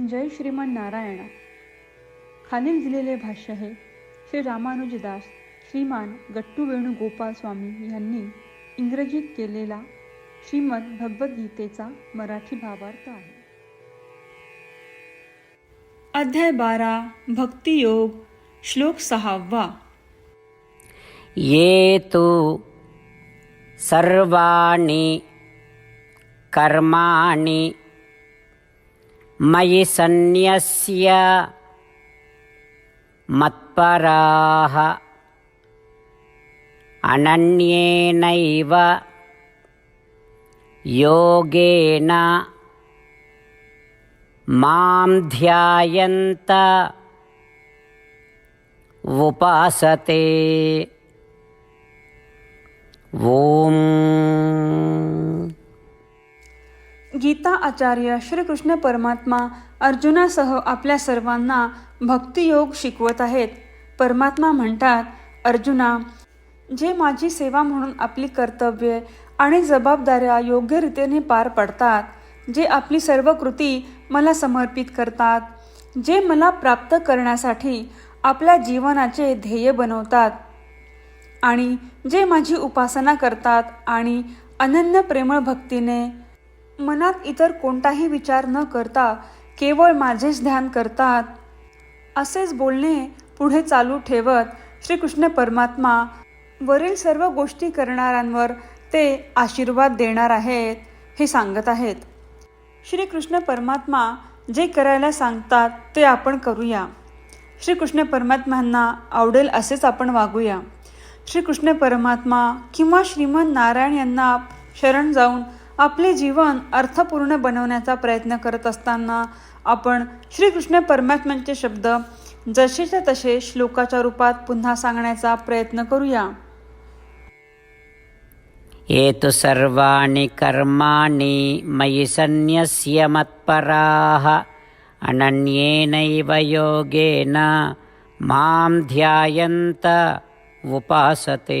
जय श्रीमान नारायण. खालील दिलेले भाष्य हे श्री रामानुजदास श्रीमान गट्टू वेणुगोपाल स्वामी यांनी इंग्रजीत केलेला श्रीमद भगवद्गीतेचा मराठी भावार्थ आहे. अध्याय बारा भक्तियोग श्लोक सहावा. ये तो सर्वाणि कर्माणि मयि सन्न्यस्य मत्पराः अनन्येनैव योगेन मां ध्यायन्त उपासते। ॐ गीता आचार्य श्रीकृष्ण परमात्मा अर्जुनासह आपल्या सर्वांना भक्तियोग शिकवत आहेत. परमात्मा म्हणतात अर्जुना जे माझी सेवा म्हणून आपली कर्तव्ये आणि जबाबदाऱ्या योग्य रीतीने पार पडतात जे आपली सर्व कृती मला समर्पित करतात जे मला प्राप्त करण्यासाठी आपल्या जीवनाचे ध्येय बनवतात आणि जे माझी उपासना करतात आणि अनन्य प्रेमळ भक्तीने मनात इतर कोणताही विचार न करता केवळ माझेच ध्यान करतात असेच बोलणे पुढे चालू ठेवत श्रीकृष्ण परमात्मा वरील सर्व गोष्टी करणाऱ्यांवर ते आशीर्वाद देणार आहेत हे सांगत आहेत. श्रीकृष्ण परमात्मा जे करायला सांगतात ते आपण करूया. श्रीकृष्ण परमात्म्यांना आवडेल असेच आपण वागूया. श्रीकृष्ण परमात्मा किंवा श्रीमंत नारायण यांना शरण जाऊन आपले जीवन अर्थपूर्ण बनवण्याचा प्रयत्न करत असताना आपण श्रीकृष्ण परमात्म्यांचे शब्द जसेच्या तसे श्लोकाच्या रूपात पुन्हा सांगण्याचा प्रयत्न करूया. ये तु सर्वाणि कर्माणि मयि सन्न्यस्य मत्पराः अनन्येनैव योगेन मां ध्यायन्त उपासते।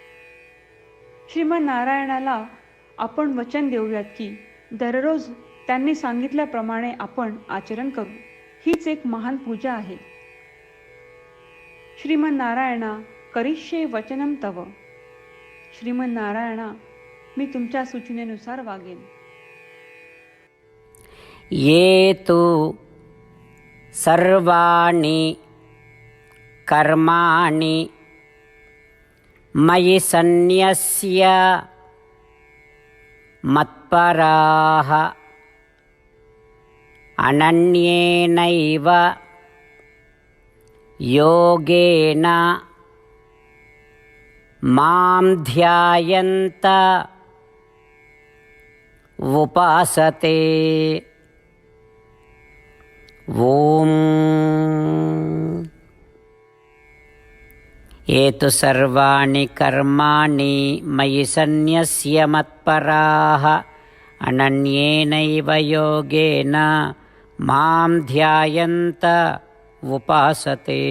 श्रीमन नारायणाला आपण वचन देऊयात की दररोज त्यांनी सांगितल्याप्रमाणे आपण आचरण करू. हीच एक महान पूजा आहे. श्रीमन नारायणा करिष्ये वचनम तव. श्रीमन नारायणा मी तुमच्या सूचनेनुसार वागेन. ये तु सर्वाणि कर्माणि मयि सन्न्यस्य मत्पराः अनन्येनैव योगेन मां ध्यायन्त उपासते। ॐ ये तु सर्वाणि कर्माणि मयि सन्न्यस्य मत्पराः अनन्येनैव योगेन मां ध्यायन्त उपासते